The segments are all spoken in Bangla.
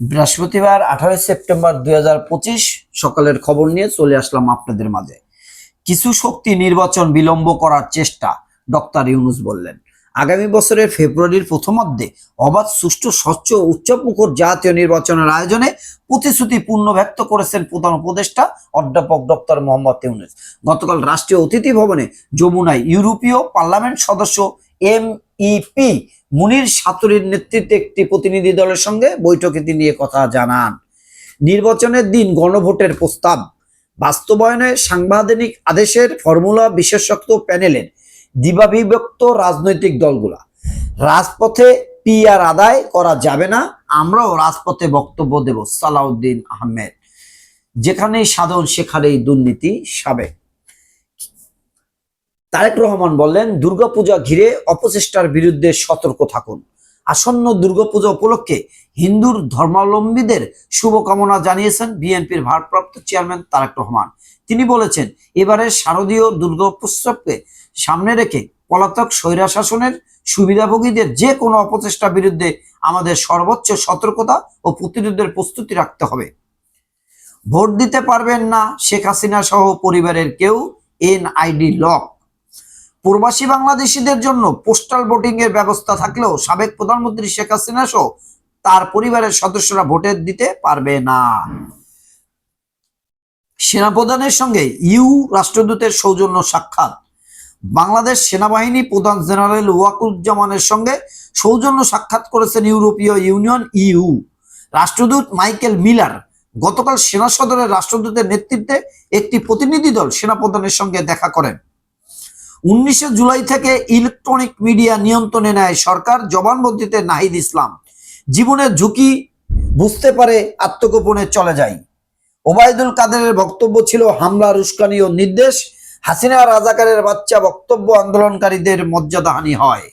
বৃহস্পতিবার, আঠারোই সেপ্টেম্বর দুই হাজার পঁচিশ, সকালের খবর নিয়ে চলে আসলাম আপনাদের মাঝে। কিছু শক্তি নির্বাচন বিলম্ব করার চেষ্টা, ডক্টর ইউনুস বললেন। আগামী বছরের ফেব্রুয়ারির প্রথমার্ধে অবাধ, সুষ্ঠু, স্বচ্ছ উচ্চমুখর জাতীয় নির্বাচনের আয়োজনে প্রতিশ্রুতি পূর্ণ ব্যক্ত করেছেন প্রধান উপদেষ্টা অধ্যাপক ডক্টর মোহাম্মদ ইউনুস। গতকাল রাষ্ট্রীয় অতিথি ভবনে যমুনায় ইউরোপীয় পার্লামেন্ট সদস্য এম ইপি মুনির সাতুরির নেতৃত্বে একটি প্রতিনিধি দলের সঙ্গে বৈঠকে তিনি কথা জানান। নির্বাচনের দিন গণভোটের প্রস্তাব। বাস্তবায়নে সাংবিধানিক আদেশের ফর্মুলা বিশেষজ্ঞ প্যানেলের দিবাবিভক্ত রাজনৈতিক দলগুলা। রাজপথে পিআর আদায় করা যাবে না, আমরাও রাজপথে বক্তব্য দেব, সালাউদ্দিন আহমেদ। যেখানেই সাধন, সেখানেই দুর্নীতি সাবেক। তারেক রহমান বললেন, দুর্গাপূজা ঘিরে অপচেষ্টার বিরুদ্ধে সতর্ক থাকুন। আসন্ন দুর্গাপূজা উপলক্ষে হিন্দুর ধর্মাবলম্বীদের শুভকামনা জানিয়েছেন বিএনপির ভারপ্রাপ্ত চেয়ারম্যান তারেক রহমান। তিনি বলেছেন এবারের শারদীয় দুর্গোৎসবকে সামনে রেখে পলাতক স্বৈরা শাসনের সুবিধাভোগীদের যে কোনো অপচেষ্টার বিরুদ্ধে আমাদের সর্বোচ্চ সতর্কতা ও প্রতিরোধের প্রস্তুতি রাখতে হবে। ভোট দিতে পারবেন না শেখ হাসিনা সহ পরিবারের কেউ এনআইডি লক। প্রবাসী বাংলাদেশিদের জন্য পোস্টাল ভোটিং এর ব্যবস্থা থাকলেও সাবেক প্রধানমন্ত্রী শেখ হাসিনা সহ তার পরিবারের সদস্যরা ভোটে দিতে পারবে না। সেনাপ্রধানের সঙ্গে ইউ রাষ্ট্রদূতের সৌজন্য সাক্ষাৎ। বাংলাদেশ সেনাবাহিনী প্রধান জেনারেল ওয়াকুজ্জামানের সঙ্গে সৌজন্য সাক্ষাৎ করেছেন ইউরোপীয় ইউনিয়ন ইউ। রাষ্ট্রদূত মাইকেল মিলার গতকাল সেনা সদরের রাষ্ট্রদূতের নেতৃত্বে একটি প্রতিনিধি দল সেনাপ্রধানের সঙ্গে দেখা করেন। উনিশে জুলাই থেকে ইলেকট্রনিক মিডিয়া নিয়ন্ত্রণে নেয় সরকার, জবানবন্দিতে নাহিদ ইসলাম। জীবনের ঝুঁকি বুঝতে পারে, আত্মগোপনে চলে যায়। ওবায়দুল কাদেরের বক্তব্য ছিল হামলা, রুস্কানি ও নির্দেশ। হাসিনা রাজাকারের বাচ্চা বক্তব্য আন্দোলনকারীদের মর্যাদাহানি হয়।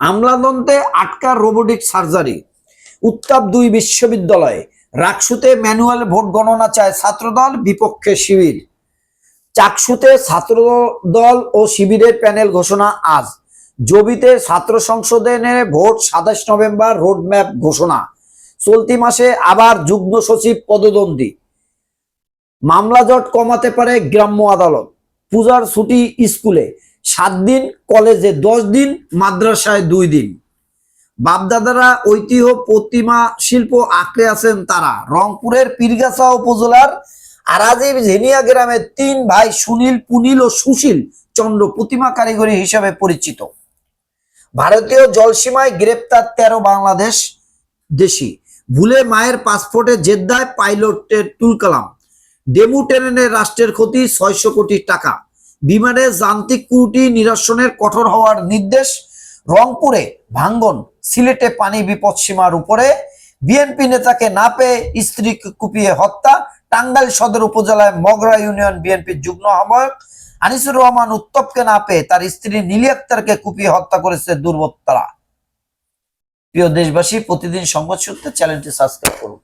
আমলাদন্তে আটকার রোবোটিক সার্জারি। উত্তাপ দুই বিশ্ববিদ্যালয়ে। রাকসুতে ম্যানুয়াল ভোট গণনা চায় ছাত্রদল, বিপক্ষে শিবির। চাকসুতে ছাত্র দল ও শিবিরের প্যানেল ঘোষণা আজ। জবিতে ছাত্র সংসদে ভোট সাতাশ নভেম্বর রোডম্যাপ ঘোষণা। চলতি মাসে আবার যুগ্ম সচিব পদদ্বন্দ্বী। মামলা জট কমাতে পারে গ্রাম্য আদালত। পূজার ছুটি স্কুলে। সাত দিন কলেজে দশ দিন, মাদ্রাসায় দুই দিন। বাপদাদারা ঐতিহ্য প্রতিমা শিল্প আঁকড়ে আছেন তারা। রংপুরের পীরগাছা উপজেলার আরাজিব ঝেনিয়া গ্রামের তিন ভাই সুনীল, পুনীল ও সুশীল চন্দ্র প্রতিমা কারিগরি হিসাবে পরিচিত। ভারতীয় জলসীমায় গ্রেপ্তার তেরো বাংলাদেশ দেশি। ভুলে মায়ের পাসপোর্টে জেদ্দায় পাইলটের তুলকালাম। ডেমু ট্রেনের রাষ্ট্রের ক্ষতি ছয়শো কোটি টাকা। বিমানে যান্ত্রিক ত্রুটি নিরসনের কঠোর হওয়ার নির্দেশ। রংপুরে ভাঙ্গন, সিলেটে পানি বিপদ সীমার উপরে। বিএনপি নেতাকে না পেয়ে স্ত্রীকে কুপিয়ে হত্যা। টাঙ্গাইল সদর উপজেলায় মগরা ইউনিয়ন বিএনপির যুগ্ম আহ্বায়ক আনিসুর রহমান উত্তপকে না পেয়ে তার স্ত্রী নীলি আক্তারকে কুপিয়ে হত্যা করেছে দুর্বৃত্তরা। প্রিয় দেশবাসী, প্রতিদিন সংবাদ শুনতে চ্যানেলটি সাবস্ক্রাইব করুন।